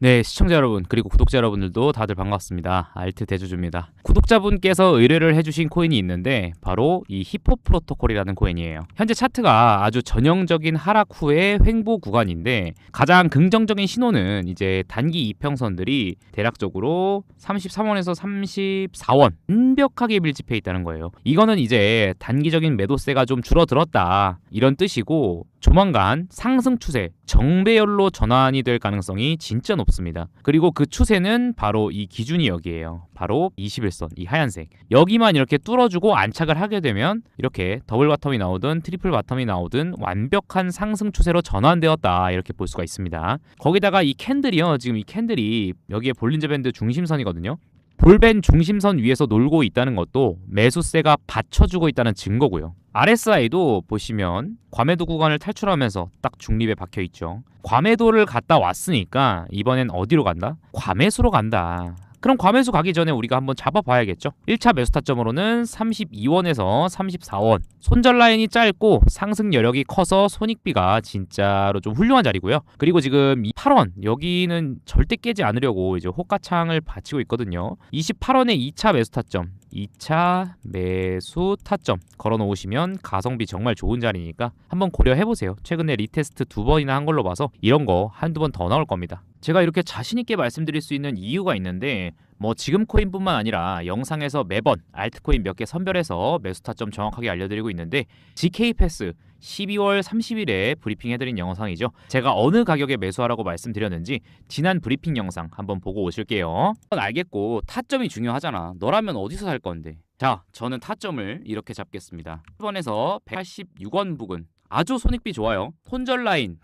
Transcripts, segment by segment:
네, 시청자 여러분, 그리고 구독자 여러분들도 다들 반갑습니다. 알트 대주주입니다. 구독자분께서 의뢰를 해주신 코인이 있는데, 바로 이 히포 프로토콜이라는 코인이에요. 현재 차트가 아주 전형적인 하락 후의 횡보 구간인데, 가장 긍정적인 신호는 이제 단기 이평선들이 대략적으로 33원에서 34원 완벽하게 밀집해 있다는 거예요. 이거는 이제 단기적인 매도세가 좀 줄어들었다. 이런 뜻이고, 조만간 상승 추세, 정배열로 전환이 될 가능성이 진짜 높습니다. 그리고 그 추세는 바로 이 기준이 여기에요. 바로 21선, 이 하얀색. 여기만 이렇게 뚫어주고 안착을 하게 되면 이렇게 더블 바텀이 나오든 트리플 바텀이 나오든 완벽한 상승 추세로 전환되었다. 이렇게 볼 수가 있습니다. 거기다가 이 캔들이요. 지금 이 캔들이 여기에 볼린저 밴드 중심선이거든요. 볼벤 중심선 위에서 놀고 있다는 것도 매수세가 받쳐주고 있다는 증거고요. RSI도 보시면 과매도 구간을 탈출하면서 딱 중립에 박혀 있죠. 과매도를 갔다 왔으니까 이번엔 어디로 간다? 과매수로 간다. 그럼 과매수 가기 전에 우리가 한번 잡아봐야겠죠. 1차 매수 타점으로는 32원에서 34원. 손절 라인이 짧고 상승 여력이 커서 손익비가 진짜로 좀 훌륭한 자리고요. 그리고 지금 8원 여기는 절대 깨지 않으려고 이제 호가창을 받치고 있거든요. 28원에 2차 매수 타점. 2차 매수 타점 걸어 놓으시면 가성비 정말 좋은 자리니까 한번 고려해 보세요. 최근에 리테스트 두 번이나 한 걸로 봐서 이런 거 한두 번 더 나올 겁니다. 제가 이렇게 자신 있게 말씀드릴 수 있는 이유가 있는데 뭐 지금 코인뿐만 아니라 영상에서 매번 알트코인 몇 개 선별해서 매수 타점 정확하게 알려드리고 있는데 GK 패스 12월 30일에 브리핑해드린 영상이죠. 제가 어느 가격에 매수하라고 말씀드렸는지 지난 브리핑 영상 한번 보고 오실게요. 알겠고 타점이 중요하잖아. 너라면 어디서 살 건데? 자, 저는 타점을 이렇게 잡겠습니다. 1번에서 186원 부근 아주 손익비 좋아요. 손절 라인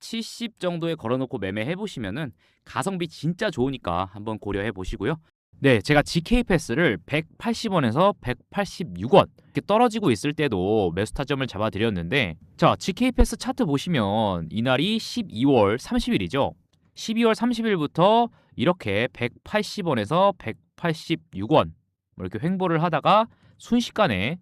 170 정도에 걸어놓고 매매해 보시면은 가성비 진짜 좋으니까 한번 고려해 보시고요. 네, 제가 GK 패스를 180원에서 186원 이렇게 떨어지고 있을 때도 매수 타점을 잡아 드렸는데 자, GK 패스 차트 보시면 이날이 12월 30일이죠. 12월 30일부터 이렇게 180원에서 186원 뭐 이렇게 횡보를 하다가 순식간에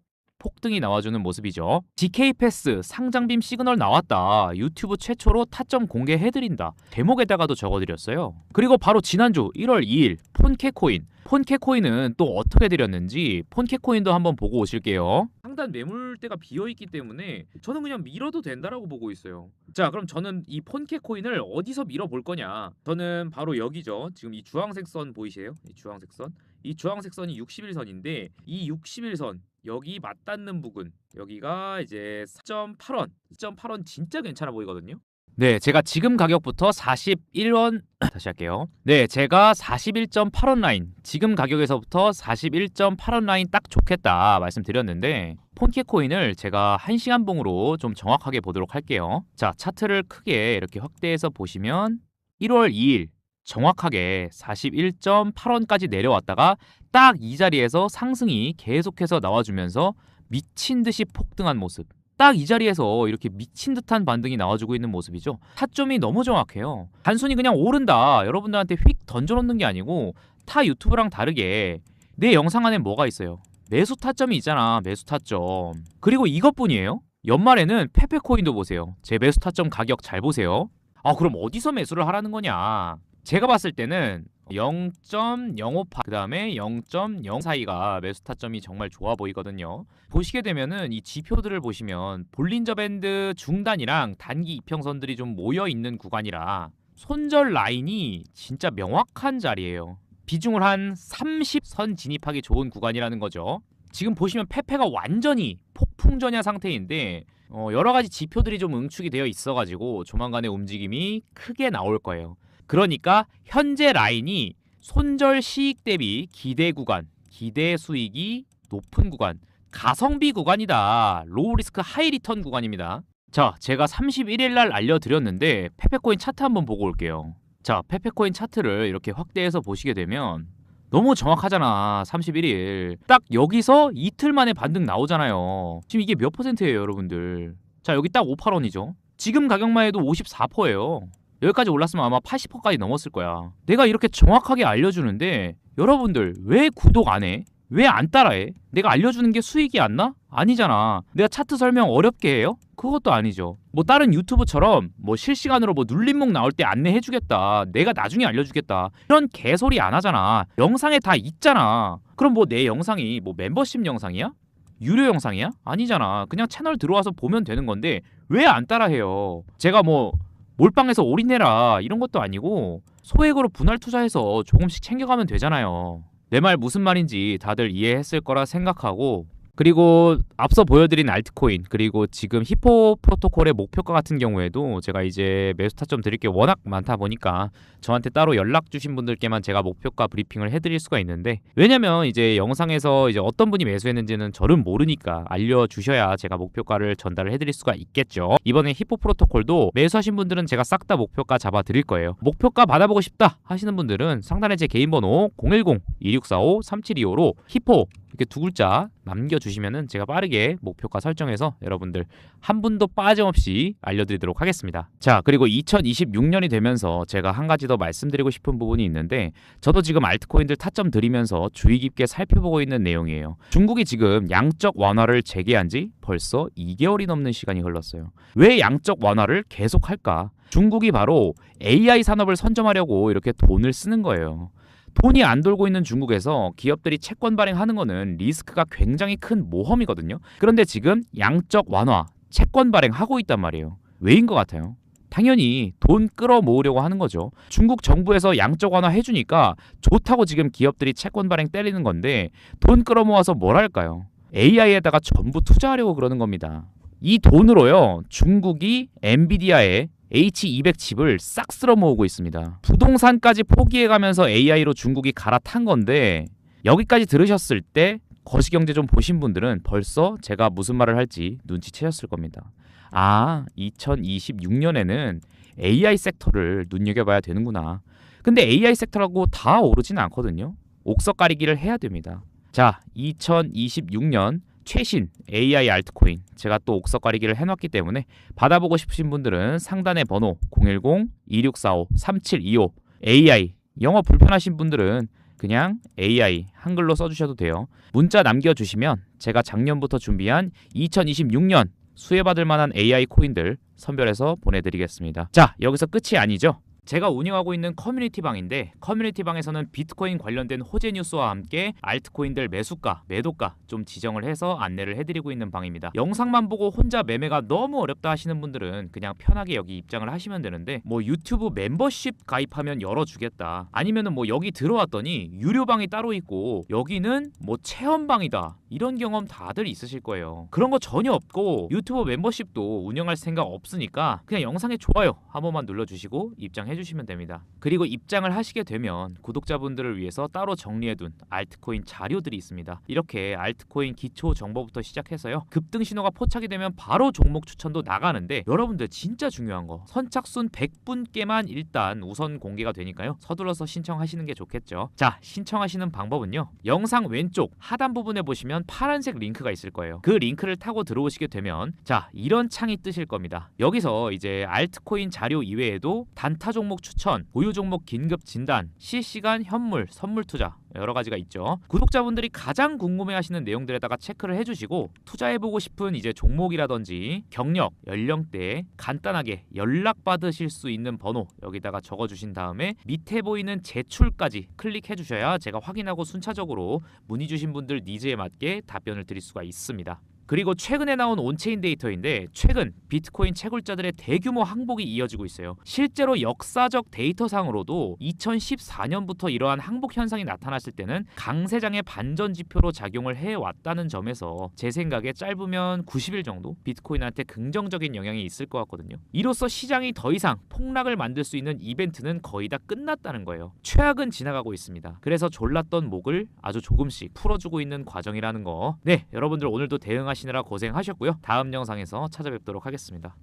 폭등이 나와주는 모습이죠. DK 패스 상장빔 시그널 나왔다. 유튜브 최초로 타점 공개해드린다. 제목에다가도 적어드렸어요. 그리고 바로 지난주 1월 2일 폰케코인. 폰케코인은 또 어떻게 드렸는지 폰케코인도 한번 보고 오실게요. 상단 매물대가 비어있기 때문에 저는 그냥 밀어도 된다라고 보고 있어요. 자 그럼 저는 이 폰케코인을 어디서 밀어볼 거냐. 저는 바로 여기죠. 지금 이 주황색 선 보이세요? 이 주황색 선. 이 주황색 선이 61선인데 이 61선 여기 맞닿는 부분 여기가 이제 4.8원 4.8원 진짜 괜찮아 보이거든요 네 제가 지금 가격부터 41원 다시 할게요 네 제가 41.8원 라인 지금 가격에서부터 41.8원 라인 딱 좋겠다 말씀드렸는데 폰케코인을 제가 1시간 봉으로 좀 정확하게 보도록 할게요 자 차트를 크게 이렇게 확대해서 보시면 1월 2일 정확하게 41.8원까지 내려왔다가 딱 이 자리에서 상승이 계속해서 나와주면서 미친 듯이 폭등한 모습. 딱 이 자리에서 이렇게 미친 듯한 반등이 나와주고 있는 모습이죠. 타점이 너무 정확해요. 단순히 그냥 오른다. 여러분들한테 휙 던져놓는 게 아니고 타 유튜브랑 다르게 내 영상 안에 뭐가 있어요? 매수 타점이 있잖아. 매수 타점. 그리고 이것뿐이에요. 연말에는 페페코인도 보세요. 제 매수 타점 가격 잘 보세요. 아 그럼 어디서 매수를 하라는 거냐? 제가 봤을 때는 0.058 그다음에 0.0 사이가 매수 타점이 정말 좋아 보이거든요. 보시게 되면은 이 지표들을 보시면 볼린저 밴드 중단이랑 단기 이평선들이 좀 모여 있는 구간이라 손절 라인이 진짜 명확한 자리예요. 비중을 한 30선 진입하기 좋은 구간이라는 거죠. 지금 보시면 페페가 완전히 폭풍전야 상태인데 어, 여러 가지 지표들이 좀 응축이 되어 있어가지고 조만간의 움직임이 크게 나올 거예요. 그러니까 현재 라인이 손절 시익 대비 기대 구간, 기대 수익이 높은 구간, 가성비 구간이다. 로우 리스크 하이 리턴 구간입니다. 자, 제가 31일 날 알려드렸는데 페페코인 차트 한번 보고 올게요. 자, 페페코인 차트를 이렇게 확대해서 보시게 되면 너무 정확하잖아. 31일. 딱 여기서 이틀 만에 반등 나오잖아요. 지금 이게 몇 퍼센트예요, 여러분들? 자, 여기 딱 58원이죠. 지금 가격만 해도 54%예요. 여기까지 올랐으면 아마 80%까지 넘었을 거야. 내가 이렇게 정확하게 알려주는데 여러분들 왜 구독 안 해? 왜 안 따라해? 내가 알려주는 게 수익이 안 나? 아니잖아. 내가 차트 설명 어렵게 해요? 그것도 아니죠. 뭐 다른 유튜브처럼 뭐 실시간으로 뭐 눌림목 나올 때 안내해주겠다. 내가 나중에 알려주겠다. 이런 개소리 안 하잖아. 영상에 다 있잖아. 그럼 뭐 내 영상이 뭐 멤버십 영상이야? 유료 영상이야? 아니잖아. 그냥 채널 들어와서 보면 되는 건데 왜 안 따라해요? 제가 뭐 몰빵해서 올인해라 이런 것도 아니고 소액으로 분할 투자해서 조금씩 챙겨가면 되잖아요. 내 말 무슨 말인지 다들 이해했을 거라 생각하고 그리고 앞서 보여드린 알트코인 그리고 지금 히포 프로토콜의 목표가 같은 경우에도 제가 이제 매수 타점 드릴 게 워낙 많다 보니까 저한테 따로 연락 주신 분들께만 제가 목표가 브리핑을 해드릴 수가 있는데 왜냐면 이제 영상에서 이제 어떤 분이 매수했는지는 저는 모르니까 알려주셔야 제가 목표가를 전달을 해드릴 수가 있겠죠. 이번에 히포 프로토콜도 매수하신 분들은 제가 싹 다 목표가 잡아 드릴 거예요. 목표가 받아보고 싶다 하시는 분들은 상단에 제 개인 번호 010-2645-3725로 히포 이렇게 두 글자 남겨주시면 은 제가 빠르게 목표가 설정해서 여러분들 한 분도 빠짐없이 알려드리도록 하겠습니다. 자, 그리고 2026년이 되면서 제가 한 가지 더 말씀드리고 싶은 부분이 있는데 저도 지금 알트코인들 타점 들이면서 주의 깊게 살펴보고 있는 내용이에요. 중국이 지금 양적 완화를 재개한 지 벌써 2개월이 넘는 시간이 흘렀어요. 왜 양적 완화를 계속할까? 중국이 바로 AI 산업을 선점하려고 이렇게 돈을 쓰는 거예요. 돈이 안 돌고 있는 중국에서 기업들이 채권 발행하는 거는 리스크가 굉장히 큰 모험이거든요. 그런데 지금 양적 완화, 채권 발행하고 있단 말이에요. 왜인 것 같아요? 당연히 돈 끌어모으려고 하는 거죠. 중국 정부에서 양적 완화 해주니까 좋다고 지금 기업들이 채권 발행 때리는 건데 돈 끌어모아서 뭘 할까요? AI에다가 전부 투자하려고 그러는 겁니다. 이 돈으로요, 중국이 엔비디아에 H200 칩을 싹 쓸어 모으고 있습니다. 부동산까지 포기해가면서 AI로 중국이 갈아탄 건데 여기까지 들으셨을 때 거시경제 좀 보신 분들은 벌써 제가 무슨 말을 할지 눈치채셨을 겁니다. 아, 2026년에는 AI 섹터를 눈여겨봐야 되는구나. 근데 AI 섹터라고 다 오르지는 않거든요. 옥석 가리기를 해야 됩니다. 자, 2026년 최신 AI 알트코인 제가 또 옥석 가리기를 해놨기 때문에 받아보고 싶으신 분들은 상단의 번호 010-2645-3725 AI 영어 불편하신 분들은 그냥 AI 한글로 써주셔도 돼요. 문자 남겨주시면 제가 작년부터 준비한 2026년 수혜받을 만한 AI 코인들 선별해서 보내드리겠습니다. 자 여기서 끝이 아니죠. 제가 운영하고 있는 커뮤니티 방인데 커뮤니티 방에서는 비트코인 관련된 호재 뉴스와 함께 알트코인들 매수가, 매도가 좀 지정을 해서 안내를 해드리고 있는 방입니다. 영상만 보고 혼자 매매가 너무 어렵다 하시는 분들은 그냥 편하게 여기 입장을 하시면 되는데 뭐 유튜브 멤버십 가입하면 열어주겠다 아니면은 뭐 여기 들어왔더니 유료 방이 따로 있고 여기는 뭐 체험방이다 이런 경험 다들 있으실 거예요. 그런 거 전혀 없고 유튜브 멤버십도 운영할 생각 없으니까 그냥 영상에 좋아요 한 번만 눌러주시고 입장해 해주시면 됩니다. 그리고 입장을 하시게 되면 구독자분들을 위해서 따로 정리해둔 알트코인 자료들이 있습니다. 이렇게 알트코인 기초 정보부터 시작해서요. 급등 신호가 포착이 되면 바로 종목 추천도 나가는데 여러분들 진짜 중요한 거 선착순 100분께만 일단 우선 공개가 되니까요. 서둘러서 신청하시는 게 좋겠죠. 자, 신청하시는 방법은요. 영상 왼쪽 하단 부분에 보시면 파란색 링크가 있을 거예요. 그 링크를 타고 들어오시게 되면 자, 이런 창이 뜨실 겁니다. 여기서 이제 알트코인 자료 이외에도 단타 종목 종목 추천, 보유 종목 긴급 진단, 실시간 현물, 선물 투자 여러 가지가 있죠. 구독자분들이 가장 궁금해하시는 내용들에다가 체크를 해주시고 투자해보고 싶은 이제 종목이라든지 경력, 연령대 간단하게 연락 받으실 수 있는 번호 여기다가 적어주신 다음에 밑에 보이는 제출까지 클릭해주셔야 제가 확인하고 순차적으로 문의 주신 분들 니즈에 맞게 답변을 드릴 수가 있습니다. 그리고 최근에 나온 온체인 데이터인데 최근 비트코인 채굴자들의 대규모 항복이 이어지고 있어요. 실제로 역사적 데이터상으로도 2014년부터 이러한 항복 현상이 나타났을 때는 강세장의 반전 지표로 작용을 해 왔다는 점에서 제 생각에 짧으면 90일 정도 비트코인한테 긍정적인 영향이 있을 것 같거든요. 이로써 시장이 더 이상 폭락을 만들 수 있는 이벤트는 거의 다 끝났다는 거예요. 최악은 지나가고 있습니다. 그래서 졸랐던 목을 아주 조금씩 풀어주고 있는 과정이라는 거. 네, 여러분들 오늘도 대응하시 하시느라 고생하셨고요. 다음 영상에서 찾아뵙도록 하겠습니다.